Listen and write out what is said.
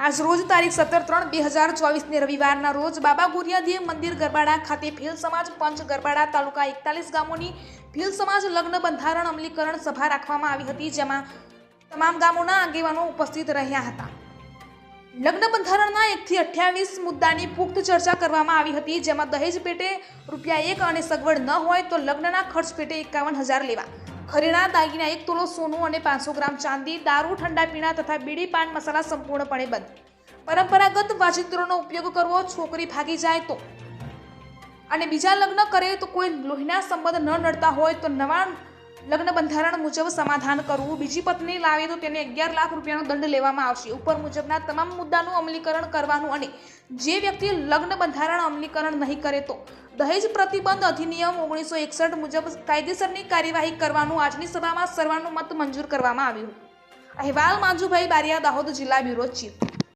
આજ રોજ તારીખ સત્તર ત્રણ બે હજાર ચોવીસને રવિવારના રોજ બાબા ગુરિયાદેવ મંદિર ગરબાડા ખાતે ભીલ સમાજ પંચ ગરબાડા તાલુકા એકતાલીસ ગામોની ભીલ સમાજ લગ્ન બંધારણ અમલીકરણ સભા રાખવામાં આવી હતી, જેમાં તમામ ગામોના આગેવાનો ઉપસ્થિત રહ્યા હતા. લગ્ન બંધારણના એકથી અઠ્યાવીસ મુદ્દાની પુખ્ત ચર્ચા કરવામાં આવી હતી, જેમાં દહેજ પેટે રૂપિયા એક અને સગવડ ન હોય તો લગ્નના ખર્ચ પેટે એકાવન હજાર લેવા. ખરીના દાગીના, એક તોલો સોનું અને પાંચસો ગ્રામ ચાંદી, દારૂ, ઠંડા પીણા તથા બીડી, પાન મસાલા સંપૂર્ણપણે બંધ. પરંપરાગત વાજિંત્રોનો ઉપયોગ કરવો, છોકરી ભાગી જાય તો. અને બીજા લગ્ન કરે તો કોઈ લોહીના સંબંધ ન નડતા હોય તો નવા લગ્ન બંધારણ મુજબ સમાધાન કરવું. બીજી પત્ની લાવે તો તેને અગિયાર લાખ રૂપિયાનો દંડ લેવામાં આવશે. ઉપર મુજબના તમામ મુદ્દાનું અમલીકરણ કરવાનું અને જે વ્યક્તિ લગ્ન બંધારણ અમલીકરણ નહીં કરે તો દહેજ પ્રતિબંધ અધિનિયમ ઓગણીસો એકસઠ મુજબ કાયદેસરની કાર્યવાહી કરવાનું આજની સભામાં સર્વાનુમત મંજૂર કરવામાં આવ્યું. અહેવાલ માંજુભાઈ બારિયા, દાહોદ જિલ્લા બ્યુરો ચીફ.